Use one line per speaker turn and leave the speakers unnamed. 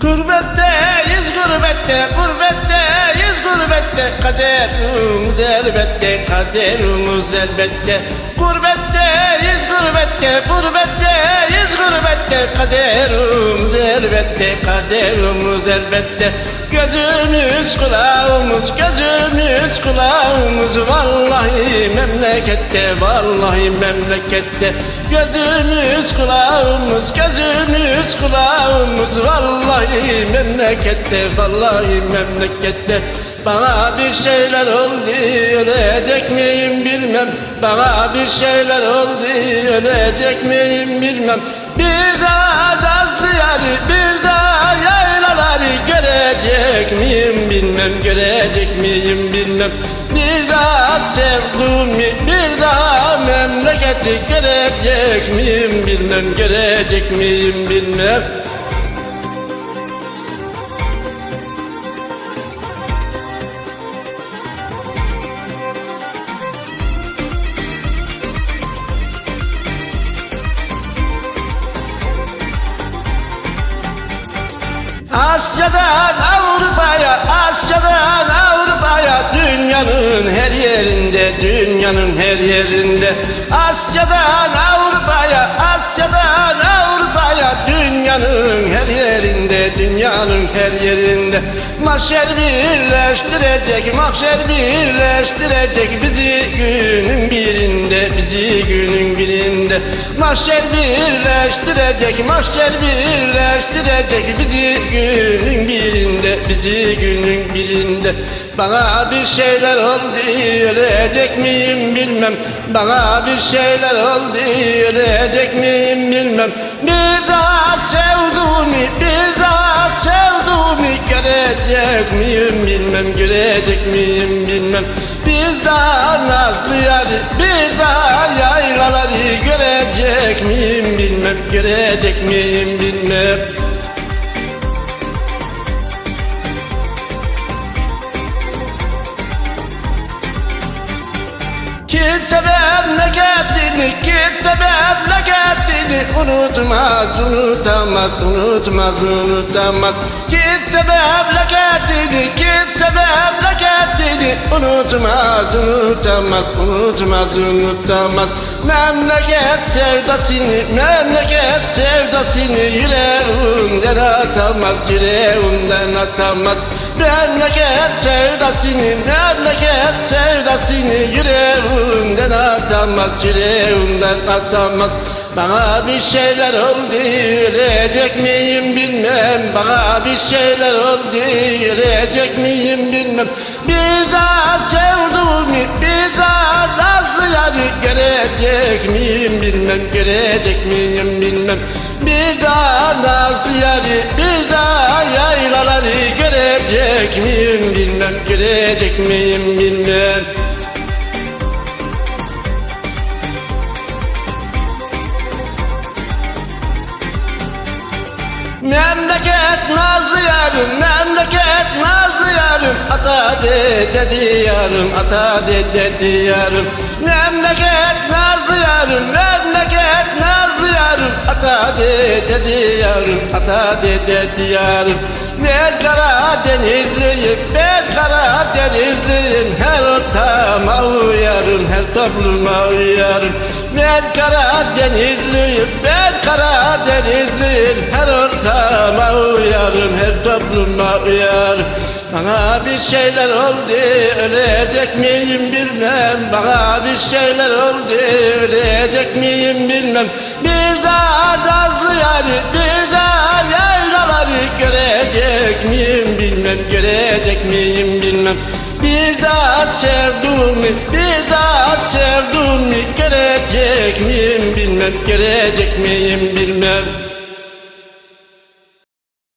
Gurbetteyiz gurbette, gurbetteyiz gurbette. Kaderimiz elbette, kaderimiz elbette. Gurbetteyiz gurbette, gurbetteyiz gurbette. Kaderimiz elbette, kaderimiz elbette. Gözümüz kulağımız, gözümüz kulağımız. Vallahi memlekette, vallahi memlekette. Gözümüz kulağımız, gözümüz kulağımız. Vallahi memlekette, vallahi memlekette. Bana bir şeyler oldu, ölecek miyim bilmem. Bana bir şeyler oldu, ölecek miyim bilmem. Bir daha gazlı yari, bir bilmem Bir daha sevdiğimi, bir daha memleketi Görecek miyim? Bilmem, görecek miyim bilmem Asya'dan Avrupa'ya, Asya'dan Avrupa'ya Dünyanın her yerinde, dünyanın her yerinde. Asya'dan Avrupa'ya, Asya'dan Avrupa'ya Dünyanın her yerinde, dünyanın her yerinde. Mahşer birleştirecek, mahşer birleştirecek Bizi günün birinde, bizi günün birinde. Mahşer birleştirecek, mahşer birleştirecek Bizi günün birinde, bizi günün birinde. Bana bir şeyler oldu, ölecek miyim bilmem. Bana bir şeyler oldu, ölecek miyim bilmem. Bir daha sevduğumu, bilmem, görecek miyim bilmem. Bir daha nazlı yarı, bir daha yaylaları Görecek miyim bilmem, görecek miyim bilmem kimse memleketini unutmaz, unutamaz, unutmaz, unutamaz. Kimse memleketini, kimse memleketini unutmaz, unutamaz, unutmaz, unutamaz. Memleket sevdasını, memleket sevdasını yüreğinden atamaz, yüreğinden atamaz. Memleket sevdasını, memleket sevdasını yüreğinden atamaz, yüreğinden atamaz. Bana bir şeyler oldu, ölecek miyim bilmem. Bana bir şeyler oldu, ölecek miyim bilmem. Bir daha sevduğumu, bir daha nazlı yarı görecek miyim bilmem, görecek miyim görecek miyim bilmem. Memleket nazlı yarım, memleket nazlı yarım. Ata de dedi yarım, ata de dedi yarım. Memleket nazlı yarım, memleket nazlı yarım. Ata de dedi yarım, ata de dedi yarım Ben Karadenizliyim, ben Karadenizliyim Her ortama uyarım, her topluma uyarım. Ben Karadenizliyim, ben Karadenizliyim Her ortama uyarım, her topluma uyarım. Bana bir şeyler oldu, ölecek miyim bilmem. Bana bir şeyler oldu, ölecek miyim bilmem. Bir daha nazlı yarı, Daha sevduğumu, bir daha sevduğumu Görecek miyim bilmem, görecek miyim bilmem